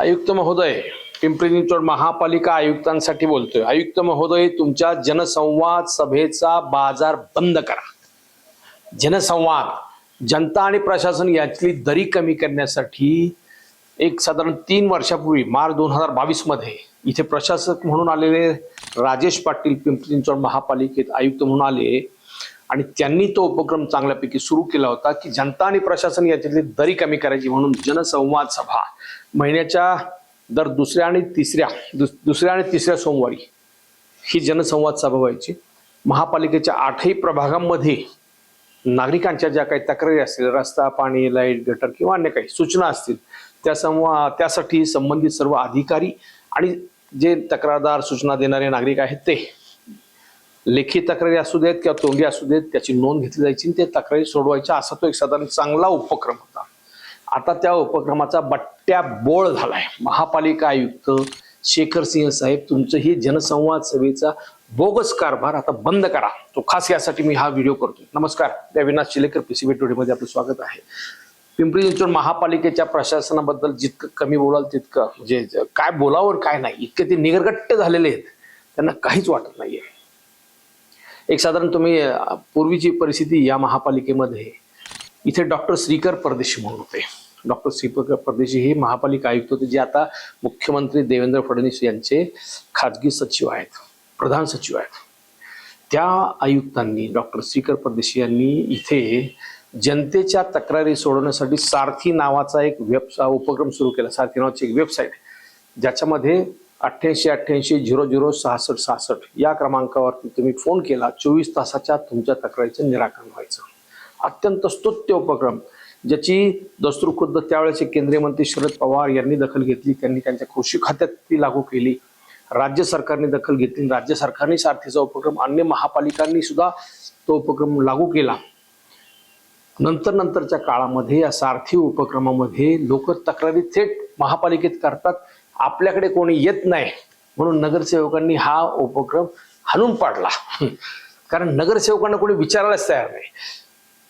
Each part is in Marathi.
आयुक्त महोदय पिंपरी चिंचवड महापालिका आयुक्तांसाठी बोलतोय. आयुक्त महोदय तुमच्या जनसंवाद सभेचा बाजार बंद करा. जनसंवाद जनता आणि प्रशासन यातली दरी कमी करण्यासाठी एक साधारण तीन वर्षापूर्वी मार्च दोन हजार बावीसमध्ये इथे प्रशासक म्हणून आलेले राजेश पाटील पिंपरी चिंचवड महापालिकेत आयुक्त म्हणून आले. आणि त्यांनी तो उपक्रम चांगल्यापैकी सुरू केला होता की जनता आणि प्रशासन याच्यातली दरी कमी करायची म्हणून जनसंवाद सभा महिन्याच्या दर दुसऱ्या आणि तिसऱ्या दुस- दुसऱ्या आणि तिसऱ्या सोमवारी ही जनसंवाद सभा व्हायची. महापालिकेच्या आठही प्रभागांमध्ये नागरिकांच्या ज्या काही तक्रारी असतील रस्ता पाणी लाइट गटर किंवा अन्य काही सूचना असतील त्या संवा त्यासाठी संबंधित सर्व अधिकारी आणि जे तक्रारदार सूचना देणारे नागरिक आहेत ते लेखी तक्रारी असू देत किंवा तोंडी असू देत त्याची नोंद घेतली जायची आणि ते तक्रारी सोडवायच्या असा तो एक साधारण चांगला उपक्रम. होता आता त्या उपक्रमाचा बट्ट्या बोळ झालाय. महापालिका आयुक्त शेखर सिंह साहेब तुमचं हे जनसंवाद सभेचा बोगस कारभार आता बंद करा. तो खास यासाठी मी हा व्हिडिओ करतो नमस्कार. मी अविनाश चिलेकर पीसीबी टोडीमध्ये आपलं स्वागत आहे. पिंपरी चिंचवड महापालिकेच्या प्रशासनाबद्दल जितकं कमी बोलाल तितकं म्हणजे काय बोलावं काय नाही इतके ते निगरगट्ट झालेले आहेत. त्यांना काहीच वाटत नाहीये. एक साधारण तुम्ही पूर्वीची परिस्थिती या महापालिकेमध्ये. इथे डॉक्टर श्रीकर परदेशी म्हणून होते. डॉक्टर श्रीकर परदेशी हे महापालिका आयुक्त होते जे आता मुख्यमंत्री देवेंद्र फडणवीस यांचे खाजगी सचिव आहेत प्रधान सचिव आहेत. त्या आयुक्तांनी डॉक्टर श्रीकर परदेशी यांनी इथे जनतेच्या तक्रारी सोडवण्यासाठी सारथी नावाचा एक वेब उपक्रम सुरू केला. सारथी नावाची एक वेबसाईट ज्याच्यामध्ये अठ्ठ्याऐंशी अठ्ठ्याऐंशी झिरो झिरो सहासष्ट सहासष्ट या क्रमांकावरती तुम्ही फोन केला चोवीस तासाच्या तुमच्या तक्रारीचं निराकरण व्हायचं. अत्यंत स्तुत्य उपक्रम. ज्याची दस्तूरखुद्द त्यावेळेचे केंद्रीय मंत्री शरद पवार यांनी दखल घेतली त्यांनी त्यांच्या कृषी खात्यात ती लागू केली. राज्य सरकारने दखल घेतली राज्य सरकारने सारथीचा उपक्रम अन्य महापालिकांनी सुद्धा तो उपक्रम लागू केला. नंतर नंतरच्या काळामध्ये या सारथी उपक्रमामध्ये लोक तक्रारी थेट महापालिकेत करतात. आपल्याकडे कोणी येत नाही म्हणून नगरसेवकांनी हा उपक्रम हाणून पाडला. कारण नगरसेवकांना कोणी विचारायलाच तयार नाही.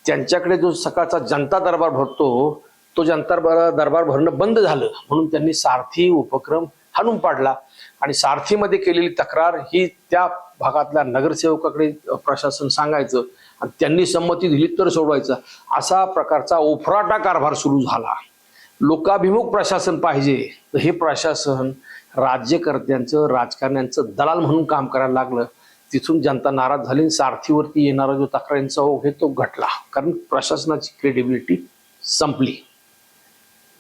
त्यांच्याकडे जो सकाळचा जनता दरबार भरतो तो जनता दरबार दरबार भरणं बंद झालं. म्हणून त्यांनी सारथी उपक्रम हाणून पाडला. आणि सारथीमध्ये केलेली तक्रार ही त्या भागातल्या नगरसेवकाकडे प्रशासन सांगायचं आणि त्यांनी संमती दिली तर सोडवायचं. असा प्रकारचा ओफराटा कारभार सुरू झाला. लोकाभिमुख प्रशासन पाहिजे. तर हे प्रशासन राज्यकर्त्यांचं राजकारण्यांचं दलाल म्हणून काम करायला लागलं. तिथून जनता नाराज झाली सारथीवरती येणारा जो तक्रारींचा ओघ आहे तो घटला. कारण प्रशासनाची क्रेडिबिलिटी संपली.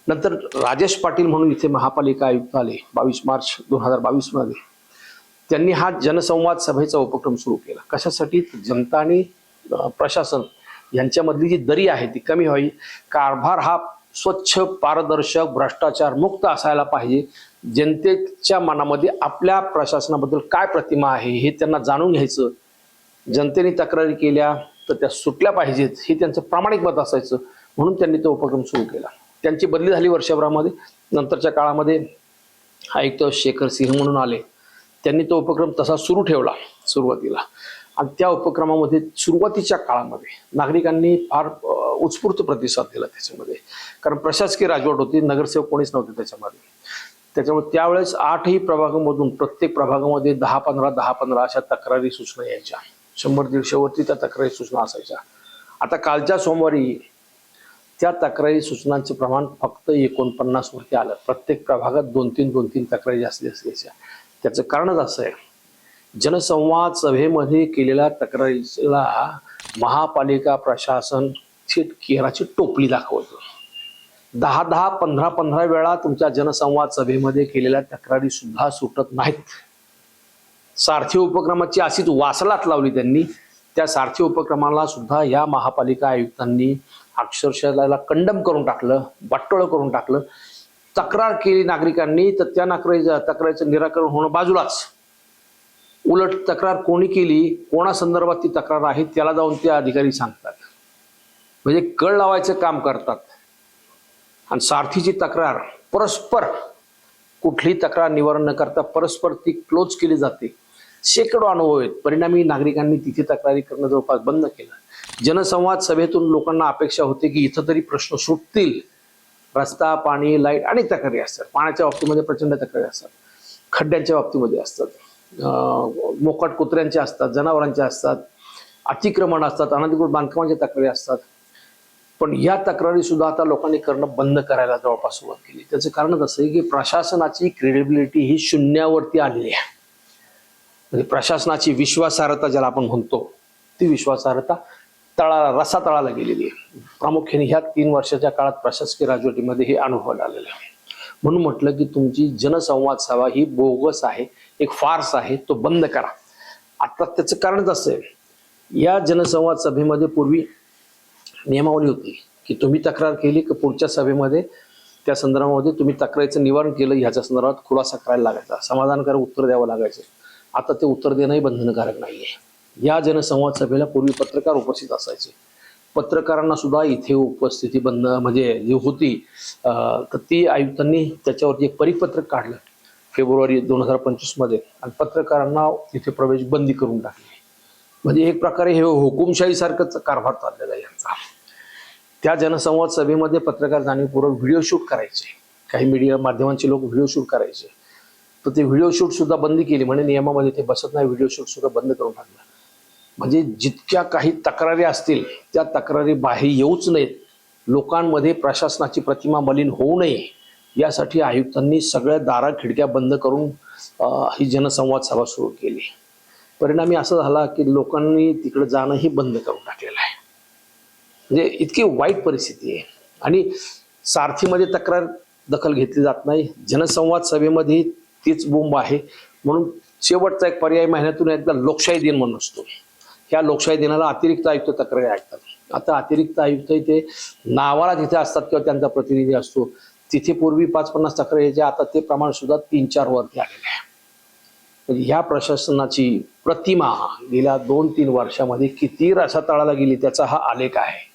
नंतर राजेश पाटील म्हणून इथे महापालिका आयुक्त आले बावीस मार्च दोन हजार बावीसमध्ये. त्यांनी हा जनसंवाद सभेचा उपक्रम सुरू केला. कशासाठी? जनता आणि प्रशासन यांच्यामधली जी दरी आहे ती कमी व्हावी. कारभार हा स्वच्छ पारदर्शक भ्रष्टाचार मुक्त असायला पाहिजे. जनतेच्या मनामध्ये आपल्या प्रशासनाबद्दल काय प्रतिमा आहे हे त्यांना जाणून घ्यायचं. जनतेने तक्रारी केल्या तर त्या सुटल्या पाहिजेत हे त्यांचं प्रामाणिक मत असायचं. म्हणून त्यांनी तो उपक्रम सुरू केला. त्यांची बदली झाली वर्षभरामध्ये. नंतरच्या काळामध्ये आयुक्त शेखर सिंह म्हणून आले. त्यांनी तो उपक्रम तसा सुरू ठेवला सुरुवातीला. आणि त्या उपक्रमामध्ये सुरुवातीच्या काळामध्ये नागरिकांनी फार उत्स्फूर्त प्रतिसाद दिला त्याच्यामध्ये. कारण प्रशासकीय राजवट होती नगरसेवक कोणीच नव्हते त्याच्यामध्ये. त्याच्यामुळे त्यावेळेस आठही प्रभागामधून प्रत्येक प्रभागामध्ये दहा पंधरा दहा पंधरा अशा तक्रारी सूचना यायच्या. शंभर दीडशेवरती त्या तक्रारी सूचना असायच्या. आता कालच्या सोमवारी त्या तक्रारी सूचनांचे प्रमाण फक्त एकोणपन्नास वरती आलं. प्रत्येक प्रभागात दोन तीन दोन तीन तक्रारी जास्तीत जास्त यायच्या. त्याचं कारणच असं आहे. जनसंवाद सभेमध्ये केलेल्या तक्रारीला महापालिका प्रशासन थेट केराची टोपली दाखवतं. दहा दहा पंधरा पंधरा वेळा तुमच्या जनसंवाद सभेमध्ये केलेल्या तक्रारी सुद्धा सुटत नाहीत. सारथी उपक्रमाची अशीच वासलात लावली त्यांनी. त्या सारथी उपक्रमाला सुद्धा या महापालिका आयुक्तांनी अक्षरशः कंडम करून टाकलं वाटोळं करून टाकलं. तक्रार केली नागरिकांनी तर त्या नाकरी तक्रारीचं निराकरण होणं बाजूलाच. उलट तक्रार कोणी केली कोणासंदर्भात ती तक्रार आहे त्याला जाऊन ते अधिकारी सांगतात. म्हणजे कळ लावायचं काम करतात. आणि सारथीची तक्रार परस्पर कुठली तक्रार निवारण न करता परस्पर ती क्लोज केली जाते. शेकडो अनुभव आहेत. परिणामी नागरिकांनी तिथे तक्रारी करणं जवळपास बंद केलं. जनसंवाद सभेतून लोकांना अपेक्षा होते की इथं तरी प्रश्न सुटतील. रस्ता पाणी लाइट अनेक तक्रारी असतात. पाण्याच्या बाबतीमध्ये प्रचंड तक्रारी असतात. खड्ड्यांच्या बाबतीमध्ये असतात. मोकट मोकाट कुत्र्यांच्या असतात जनावरांच्या असतात. अतिक्रमण असतात. अनधिकृत बांधकामांच्या तक्रारी असतात. पण या तक्रारी सुद्धा आता लोकांनी करणं बंद करायला जवळपास सुरुवात केली. त्याचं कारणच असं आहे की प्रशासनाची क्रेडिबिलिटी ही शून्यावरती आलेली आहे. म्हणजे प्रशासनाची विश्वासार्हता ज्याला आपण म्हणतो ती विश्वासार्हता तळाला रसा तळाला गेलेली आहे. प्रामुख्याने ह्या तीन वर्षाच्या काळात प्रशासकीय राजवटीमध्ये हे अनुभव आलेलं आहे. म्हणून म्हटलं की तुमची जनसंवाद सभा ही बोगस आहे एक फार्स आहे तो बंद करा. आता त्याचं कारणच असं आहे. या जनसंवाद सभेमध्ये पूर्वी नियमावली होती की तुम्ही तक्रार केली की पुढच्या सभेमध्ये त्या संदर्भामध्ये तुम्ही तक्रारीचं निवारण केलं ह्याच्या संदर्भात खुलासा करायला लागायचा. समाधानकारक उत्तर द्यावं लागायचं. आता ते उत्तर देणंही बंधनकारक नाहीये. या जनसंवाद सभेला पूर्वी पत्रकार उपस्थित असायचे. पत्रकारांना सुद्धा इथे उपस्थिती बंद म्हणजे जी होती तर ती आयुक्तांनी त्याच्यावरती एक परिपत्रक काढलं फेब्रुवारी दोन हजार पंचवीसमध्ये. आणि पत्रकारांना तिथे प्रवेश बंदी करून टाकली. म्हणजे एक प्रकारे हे हुकुमशाहीसारखंच कारभार चाललेला आहे यांचा. त्या जनसंवाद सभेमध्ये पत्रकार जाणीवपूर्वक व्हिडिओ शूट करायचे. काही मीडिया माध्यमांचे लोक व्हिडिओ शूट करायचे. तर ते व्हिडिओ शूट सुद्धा बंद केली म्हणजे नियमामध्ये ते बसत नाही. व्हिडिओ शूट सुद्धा बंद करून टाकलं. म्हणजे जितक्या काही तक्रारी असतील त्या तक्रारी बाहेर येऊच नयेत. लोकांमध्ये प्रशासनाची प्रतिमा मलिन होऊ नये. यासाठी आयुक्तांनी सगळ्या दारा खिडक्या बंद करून ही जनसंवाद सभा सुरू केली. परिणामी असं झाला की लोकांनी तिकडे जाणंही बंद करून टाकलेलं आहे. म्हणजे इतकी वाईट परिस्थिती आहे. आणि सारथीमध्ये तक्रार दखल घेतली जात नाही. जनसंवाद सभेमध्ये तीच बोंब आहे. म्हणून शेवटचा एक पर्याय महिन्यातून एकदा लोकशाही दिन म्हणून असतो. ह्या लोकशाही दिनाला अतिरिक्त आयुक्त तक्रारी ऐकतात. आता अतिरिक्त आयुक्त इथे नावाला तिथे असतात किंवा त्यांचा प्रतिनिधी असतो तिथे पूर्वी पाच पन्नास तक्रारी यायच्या आता ते प्रमाण सुद्धा तीन चार वरती आलेले आहे. म्हणजे ह्या प्रशासनाची प्रतिमा गेल्या दोन तीन वर्षामध्ये किती रसातळाला गेली त्याचा हा आलेख आहे.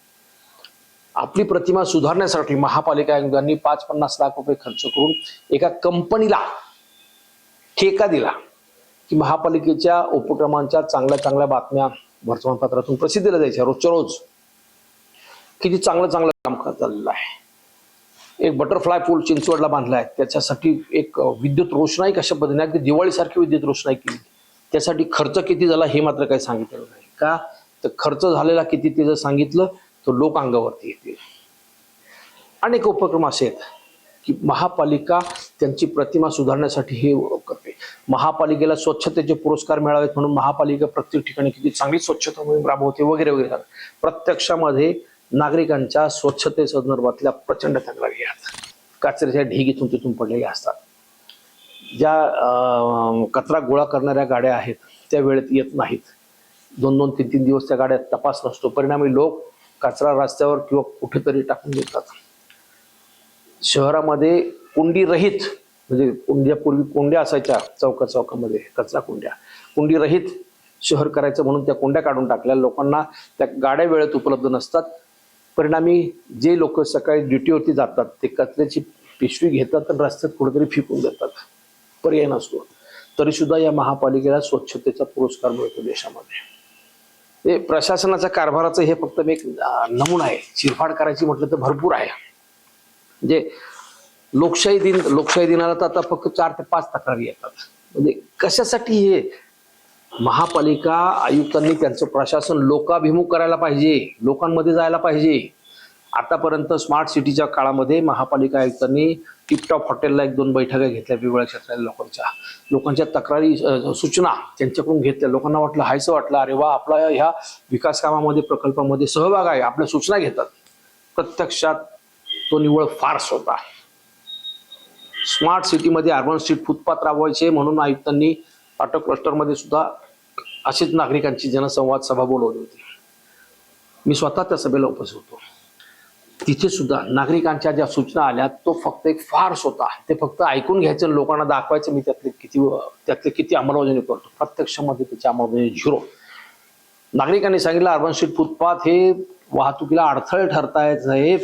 आपली प्रतिमा सुधारण्यासाठी महापालिका आयुक्तांनी पाच पन्नास लाख रुपये खर्च करून एका कंपनीला ठेका दिला की महापालिकेच्या उपक्रमांच्या चांगल्या चांगल्या बातम्या वर्तमानपत्रातून प्रसिद्धीला द्यायच्या. रोजच्या रोज किती चांगलं चांगलं काम चाललेलं आहे. एक बटरफ्लाय पूल चिंचवडला बांधला आहे. त्याच्यासाठी एक विद्युत रोषणाई कशा पद्धतीने अगदी दिवाळीसारखी विद्युत रोषणाई केली. त्यासाठी खर्च किती झाला हे मात्र काही सांगितलेलं नाही का? तर खर्च झालेला किती ते जर सांगितलं तो लोक अंगावरती येतील. अनेक उपक्रम असे आहेत की महापालिका त्यांची प्रतिमा सुधारण्यासाठी हे करते. महापालिकेला स्वच्छतेचे पुरस्कार मिळावेत म्हणून महापालिका प्रत्येक ठिकाणी किती चांगली स्वच्छता मोहीम राबवते वगैरे वगैरे प्रत्यक्षामध्ये नागरिकांच्या स्वच्छते संदर्भातल्या प्रचंड तक्रारी आहेत कचऱ्याच्या ढीग इथून तिथून पडलेल्या असतात. ज्या कचरा गोळा करणाऱ्या गाड्या आहेत त्या वेळेत येत नाहीत. दोन दोन तीन तीन दिवस त्या गाड्या तपास नसतो. परिणामी लोक कचरा रस्त्यावर किंवा कुठेतरी टाकून देतात. शहरामध्ये कुंडी रहित म्हणजे कुंड्या पूर्वी कुंड्या असायच्या चौका चौकामध्ये कचरा कुंड्या. कुंडी रहित शहर करायचं म्हणून त्या कुंड्या काढून टाकल्या. लोकांना त्या गाड्या वेळेत उपलब्ध नसतात. परिणामी जे लोक सकाळी ड्युटीवरती जातात ते कचऱ्याची पिशवी घेतात आणि रस्त्यात कुठेतरी फेकून देतात. पर्याय नसतो. तरीसुद्धा या महापालिकेला स्वच्छतेचा पुरस्कार मिळतो देशामध्ये. ते प्रशासनाच्या कारभाराचं हे फक्त एक नमुना आहे. चिरफाड करायची म्हटलं तर भरपूर आहे. म्हणजे लोकशाही दिन लोकशाही दिनाला तर आता फक्त चार ते पाच तक्रारी येतात. म्हणजे कशासाठी हे महापालिका आयुक्तांनी त्यांचं प्रशासन लोकाभिमुख करायला पाहिजे लोकांमध्ये जायला पाहिजे? आतापर्यंत स्मार्ट सिटीच्या काळामध्ये महापालिका आयुक्तांनी टिपटॉप हॉटेलला एक दोन बैठका घेतल्या वेगवेगळ्या क्षेत्रातल्या लोकांच्या. लोकांच्या तक्रारी सूचना त्यांच्याकडून घेतल्या. लोकांना वाटलं हायचं वाटलं अरे वा आपला ह्या विकास कामामध्ये प्रकल्पामध्ये सहभाग आहे आपल्या सूचना घेतात. प्रत्यक्षात तो निव्वळ फार्स होता. स्मार्ट सिटीमध्ये अर्बन स्ट्रीट फुटपाथ राबवायचे म्हणून आयुक्तांनी अटक क्लस्टरमध्ये सुद्धा अशीच नागरिकांची जनसंवाद सभा बोलवली होती. मी स्वतः त्या सभेला उपस्थित होतो. तिथे सुद्धा नागरिकांच्या ज्या सूचना आल्या तो फक्त एक फार्स होता. ते फक्त ऐकून घ्यायचं लोकांना दाखवायचं मी त्यातले किती त्यातले किती अंमलबजावणी करतो. प्रत्यक्षामध्ये त्याची अंमलबजावणी झिरो. नागरिकांनी सांगितलं अर्बन स्ट्रीट फुटपाथ हे वाहतुकीला अडथळे ठरतायत हे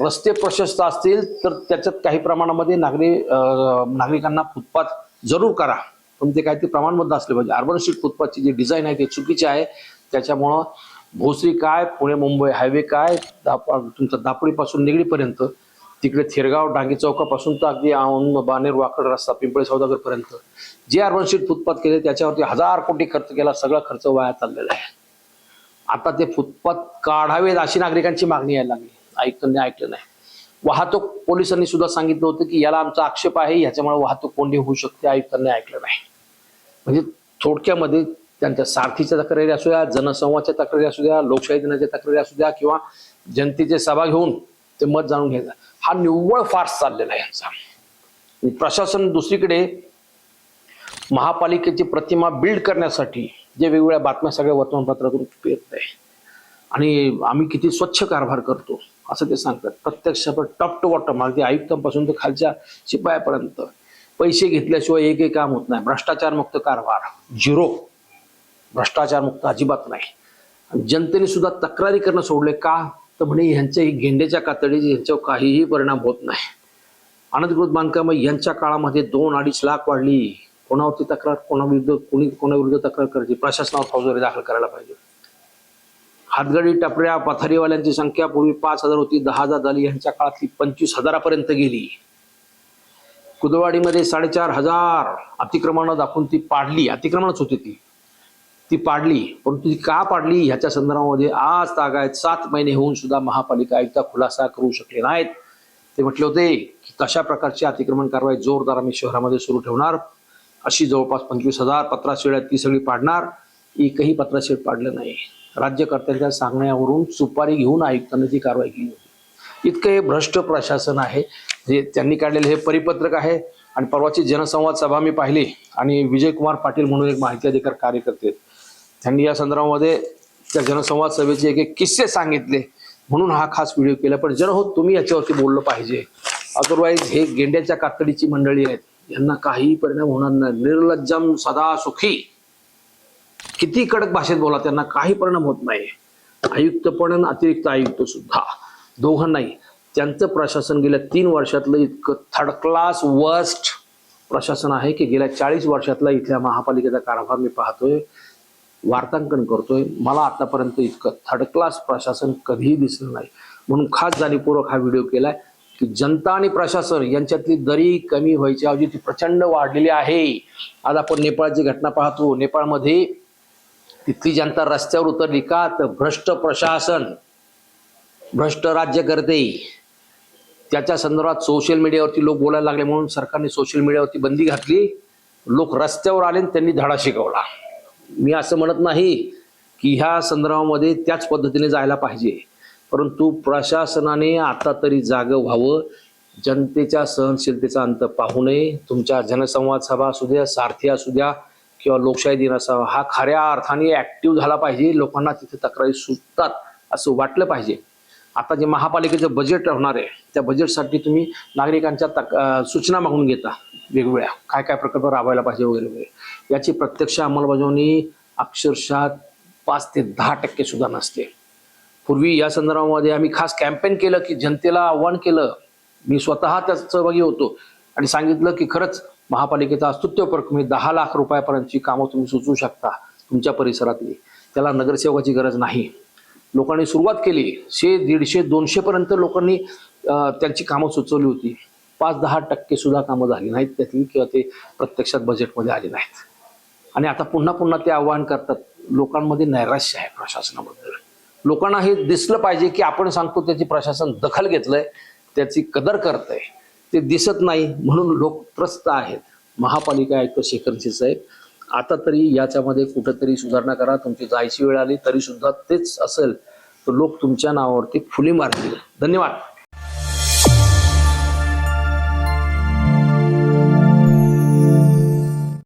रस्ते प्रशस्त असतील तर त्याच्यात काही प्रमाणामध्ये नागरी नागरिकांना फुटपाथ जरूर करा. पण ते काहीतरी प्रमाणबद्ध असले पाहिजे. अर्बन स्ट्रीट फुटपाथची जी डिझाईन आहे ती चुकीची आहे. त्याच्यामुळं भोसरी काय पुणे मुंबई हायवे काय दाप तुमचा दापोलीपासून निगडीपर्यंत तिकडे थिरगाव डांगी चौकापासून तर अगदी औंध, बानेर वाकड रस्ता पिंपळे सौदागरपर्यंत. जे अर्बन स्ट्रीट फुटपाथ केले त्याच्यावरती हजार कोटी खर्च केला सगळा खर्च वाया चाललेला आहे. आता ते फुटपाथ काढावेत अशी नागरिकांची मागणी यायला लागली. आयुक्तांनी ऐकलं नाही. वाहतूक पोलिसांनी सुद्धा सांगितलं होतं की याला आमचा आक्षेप आहे याच्यामुळे वाहतूक कोंडी होऊ शकते आयुक्तांनी ऐकलं नाही. म्हणजे थोडक्यामध्ये त्यांच्या सारथीच्या तक्रारी असू द्या जनसंवादच्या तक्रारी असू द्या लोकशाही दिनाच्या तक्रारी असू द्या किंवा जनतेचे सभा घेऊन ते मत जाणून घ्यायचा. हा निव्वळ फार्स चाललेला आहे यांचा. प्रशासन दुसरीकडे महापालिकेची प्रतिमा बिल्ड करण्यासाठी जे वेगवेगळ्या बातम्या सगळ्या वर्तमानपत्रातून येत आहे. आणि आम्ही किती स्वच्छ कारभार करतो असं ते सांगतात. प्रत्यक्ष टॉप टू बॉटम अगदी आयुक्तांपासून तर खालच्या शिपायापर्यंत. पैसे घेतल्याशिवाय एक एक काम होत नाही. भ्रष्टाचार मुक्त कारभार झिरो भ्रष्टाचार मुक्त अजिबात नाही. जनतेने सुद्धा तक्रारी करणं सोडले का? तर म्हणे ह्यांच्या गेंड्याच्या कातडीचे यांच्यावर काहीही परिणाम होत नाही. अनधिकृत बांधकाम यांच्या काळामध्ये दोन अडीच लाख वाढली. कोणावरती तक्रार कोणाविरुद्ध कोणी कोणाविरुद्ध तक्रार करायची? प्रशासनावर फौजदारी दाखल करायला पाहिजे. हातगाडी टपऱ्या पथारीवाल्यांची संख्या पूर्वी पाच हजार होती दहा हजार झाली. यांच्या काळातली पंचवीस हजारापर्यंत गेली. कुदवाडीमध्ये साडेचार हजार अतिक्रमण दाखवून ती पाडली. अतिक्रमणच होती ती. ती पाडली परंतु ती का पाडली? ह्याच्या संदर्भामध्ये आज तागायत सात महिने होऊन सुद्धा महापालिका आयुक्त खुलासा करू शकले नाहीत. ते म्हटले होते की कशा प्रकारची अतिक्रमण कारवाई जोरदार आम्ही शहरामध्ये सुरू ठेवणार. अशी जवळपास पंचवीस हजार पत्राशेड आहेत ती सगळी पाडणार. एकही पत्राशेड पाडलं नाही. राज्यकर्त्यांच्या सांगण्यावरून सुपारी घेऊन आयुक्तांनी ती कारवाई केली होती. इतकं हे भ्रष्ट प्रशासन आहे जे त्यांनी काढलेलं हे परिपत्रक आहे. आणि परवाची जनसंवाद सभा मी पाहिली आणि विजयकुमार पाटील म्हणून एक माहिती अधिकार कार्यकर्ते आहेत. त्यांनी या संदर्भामध्ये त्या जनसंवाद सभेचे एक एक किस्से सांगितले. म्हणून हा खास व्हिडिओ केला. पण जन हो तुम्ही याच्यावरती बोललं पाहिजे. अदरवाईज हे गेंड्याच्या कातडीची मंडळी आहेत. यांना काहीही परिणाम होणार नाही. निर्लज्जम सदा सुखी. किती कडक भाषेत बोला त्यांना काही परिणाम होत नाही. आयुक्त पण आणि अतिरिक्त आयुक्त सुद्धा. दोघांनाही. त्यांचं प्रशासन गेल्या तीन वर्षातलं इतकं थर्ड क्लास वर्स्ट प्रशासन आहे की गेल्या चाळीस वर्षातला इथल्या महापालिकेचा कारभार मी पाहतोय. वार्तांकन करतोय. मला आतापर्यंत इतकं थर्ड क्लास प्रशासन कधीही दिसलं नाही. म्हणून खास जाणीवपूर्वक हा व्हिडिओ केलाय की जनता आणि प्रशासन यांच्यातली दरी कमी व्हायची ऐवजी ती प्रचंड वाढलेली आहे. आज आपण नेपाळची घटना पाहतो. नेपाळमध्ये तिथली जनता रस्त्यावर उतरली का? तर भ्रष्ट प्रशासन भ्रष्ट राज्यकर्ते. त्याच्या संदर्भात सोशल मीडियावरती लोक बोलायला लागले. म्हणून सरकारने सोशल मीडियावरती बंदी घातली. लोक रस्त्यावर आले आणि त्यांनी धडा शिकवला. मी असं म्हणत नाही की ह्या संदर्भामध्ये त्याच पद्धतीने जायला पाहिजे. परंतु प्रशासनाने आता तरी जागं व्हावं जनतेच्या सहनशीलतेचा अंत पाहू नये तुमच्या जनसंवाद सभा असू द्या सारथी असू द्या किंवा लोकशाही दिन असावा हा खऱ्या अर्थाने ऍक्टिव्ह झाला पाहिजे लोकांना तिथे तक्रारी सुटतात असं वाटलं पाहिजे. आता जे महापालिकेचं बजेट होणार आहे त्या बजेटसाठी तुम्ही नागरिकांच्या तक सूचना मागून घेता वेगवेगळ्या. काय काय प्रकल्प राबवायला पाहिजे वगैरे वगैरे. याची प्रत्यक्ष अंमलबजावणी अक्षरशः पाच ते दहा टक्के सुद्धा नसते. पूर्वी या संदर्भामध्ये आम्ही खास कॅम्पेन केलं की जनतेला आव्हान केलं. मी स्वतः त्यात सहभागी होतो आणि सांगितलं की खरंच महापालिकेचा अस्तित्व म्हणजे दहा लाख रुपयापर्यंतची कामं तुम्ही सुचवू शकता तुमच्या परिसरातली. त्याला नगरसेवकाची गरज नाही. लोकांनी सुरुवात केली. शे दीडशे दोनशे पर्यंत लोकांनी त्यांची कामं सुचवली होती. पाच दहा टक्के सुद्धा कामं झाली नाहीत त्यातली किंवा ते प्रत्यक्षात बजेटमध्ये आले नाहीत. आणि आता पुन्हा पुन्हा ते आव्हान करतात लोकांमध्ये नैराश्य आहे प्रशासनाबद्दल. लोकांना हे दिसलं पाहिजे की आपण सांगतो त्याची प्रशासन दखल घेतलंय त्याची कदर करतंय. ते दिसत नाही म्हणून लोक त्रस्त आहेत. महापालिका आयुक्त शेखर साहेब आता तरी याच्यामध्ये कुठंतरी सुधारणा करा. तुमची जायची वेळ आली तरी सुद्धा तेच असेल तर लोक तुमच्या नावावरती फुली मारतील. धन्यवाद.